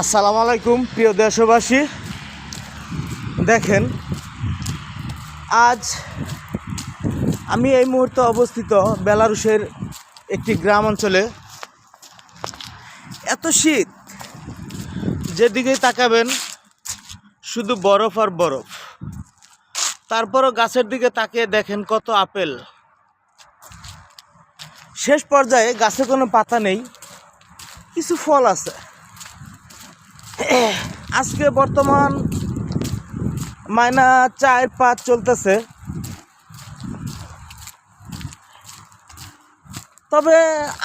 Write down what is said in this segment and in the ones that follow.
আসসালামু আলাইকুম, প্রিয় দেশবাসী। দেখেন, আজ আমি এই মুহূর্তে অবস্থিত বেলারুশের একটি গ্রাম অঞ্চলে। এত শীত, যেদিকেই তাকাবেন, শুধু বরফ আর বরফ। তারপরও গাছের দিকে তাকিয়ে দেখেন কত আপেল। শেষ পর্যায়ে গাছে কোনো পাতা নেই, কিছু ফল আছে। আজকে বর্তমান মাইনা চার পাঁচ চলতেছে। তবে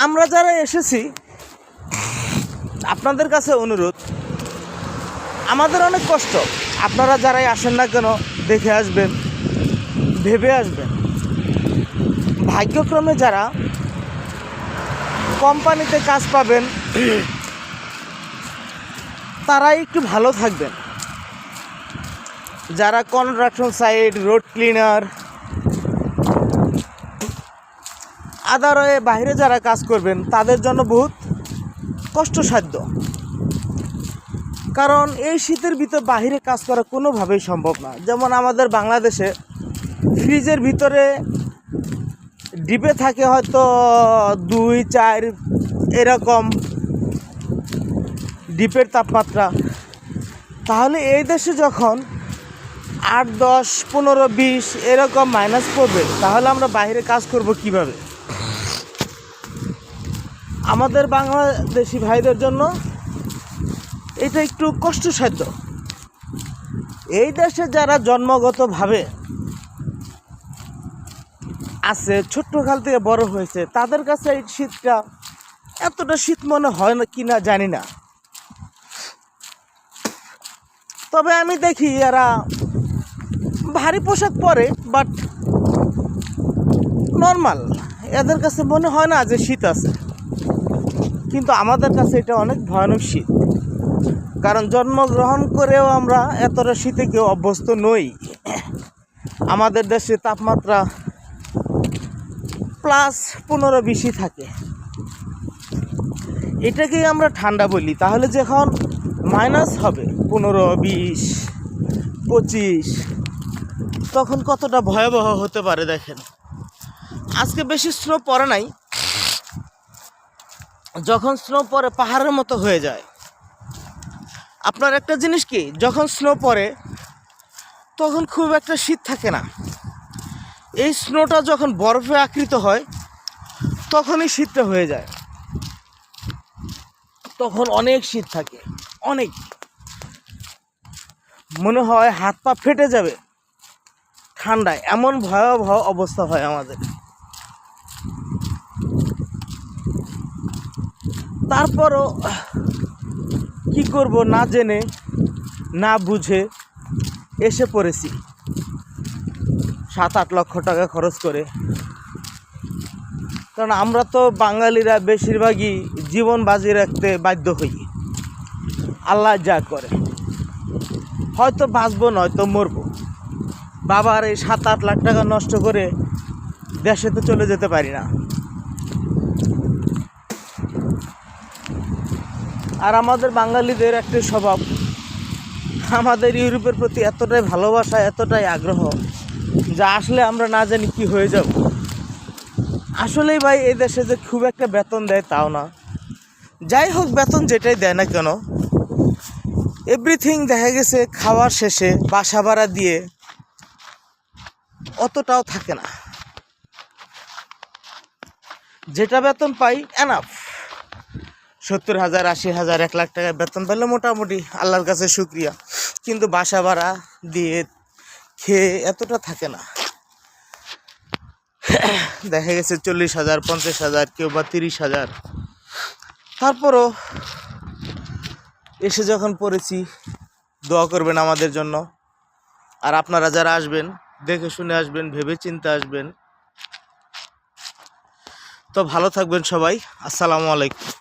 আমরা যারা এসেছি, আপনাদের কাছে অনুরোধ, আমাদের অনেক কষ্ট। আপনারা যারাই আসেন না কেন, দেখে আসবেন, ভেবে আসবেন। ভাগ্যক্রমে যারা কোম্পানিতে কাজ পাবেন তারাই একটু ভালো থাকবেন। যারা কনস্ট্রাকশন সাইট রোড ক্লিনার আদারয়ে বাইরে যারা কাজ করবেন, তাদের জন্য বহুত কষ্টসাধ্য। কারণ এই শীতের ভিতর বাইরে কাজ করা কোনোভাবেই সম্ভব না। যেমন আমাদের বাংলাদেশে ফ্রিজের ভিতরে ডিপে থাকে হয়তো দুই, চার, এরকম ডিপের তাপমাত্রা। তাহলে এই দেশে যখন আট, দশ, পনেরো, বিশ এরকম মাইনাস পড়বে, তাহলে আমরা বাইরে কাজ করব কীভাবে? আমাদের বাংলাদেশি ভাইদের জন্য এটা একটু কষ্টসাধ্য। এই দেশে যারা জন্মগতভাবে আছে, ছোট্টকাল থেকে বড় হয়েছে, তাদের কাছে এই শীতটা এতটা শীত মনে হয় না কি না জানি না। তবে আমি দেখি এরা ভারী পোশাক পরে বাট নর্মাল এদের কাছে মনে হয় না যে শীত আছে। কিন্তু আমাদের কাছে এটা অনেক ভয়ানক শীত। কারণ জন্মগ্রহণ করেও আমরা এতটা শীতে কেউ অভ্যস্ত নই। আমাদের দেশে তাপমাত্রা প্লাস পনেরো বেশি থাকে। এটাকেই আমরা ঠান্ডা বলি। তাহলে যখন মাইনাস হবে পনেরো, বিশ, পঁচিশ। তখন কতটা ভয়াবহ হতে পারে দেখেন। আজকে বেশি স্নো পড়ে নাই। যখন স্নো পড়ে পাহাড়ের মতো হয়ে যায়। আপনার একটা জিনিস কি? যখন স্নো পড়ে, তখন খুব একটা শীত থাকে না। এই স্নোটা যখন বরফে আকৃত হয়, তখনই শীতটা হয়ে যায়। তখন অনেক শীত থাকে। অনেক। মনে হয় হাত পা ফেটে যাবে ঠান্ডায়। এমন ভয়াবহ অবস্থা হয় আমাদের। তারপরও কি করব না জেনে, না বুঝে এসে পড়েছি। সাত আট লক্ষ টাকা খরচ করে। কারণ আমরা তো বাঙালিরা বেশিরভাগই জীবন বাজি রাখতে বাধ্য হই। আল্লাহ যা করে। হয়তো বাঁচবো, নয়তো মরবো। বাবার এই সাত আট লাখ টাকা নষ্ট করে দেশে তো চলে যেতে পারি না। আর আমাদের বাঙালিদের একটি স্বভাব, আমাদের ইউরোপের প্রতি এতটাই ভালোবাসা, এতটাই আগ্রহ, যা আসলে আমরা না জানি কি হয়ে যাব। আসলেই ভাই এই দেশে যে খুব একটা বেতন দেয় তাও না। যাই হোক, বেতন যেটাই দেয় না কেন এভরিথিং দেখা গেছে খাওয়ার শেষে, বাসা ভাড়া দিয়ে। অতটাও থাকে না। যেটা বেতন পাই এনাফ সত্তর হাজার, আশি হাজার, এক লাখ টাকা বেতন পেলে মোটামুটি আল্লাহর কাছে শুক্রিয়া। কিন্তু বাসা ভাড়া দিয়ে খেয়ে এতটা থাকে না। দেখা গেছে চল্লিশ হাজার, পঞ্চাশ হাজার, কেউ বা তিরিশ হাজার। তারপরও এসে যখন পড়েছি, দোয়া করবেন আমাদের জন্য। আর আপনারা যারা আসবেন, দেখে শুনে আসবেন ভেবে চিন্তা আসবেন। তো ভালো থাকবেন সবাই। আসসালামু আলাইকুম।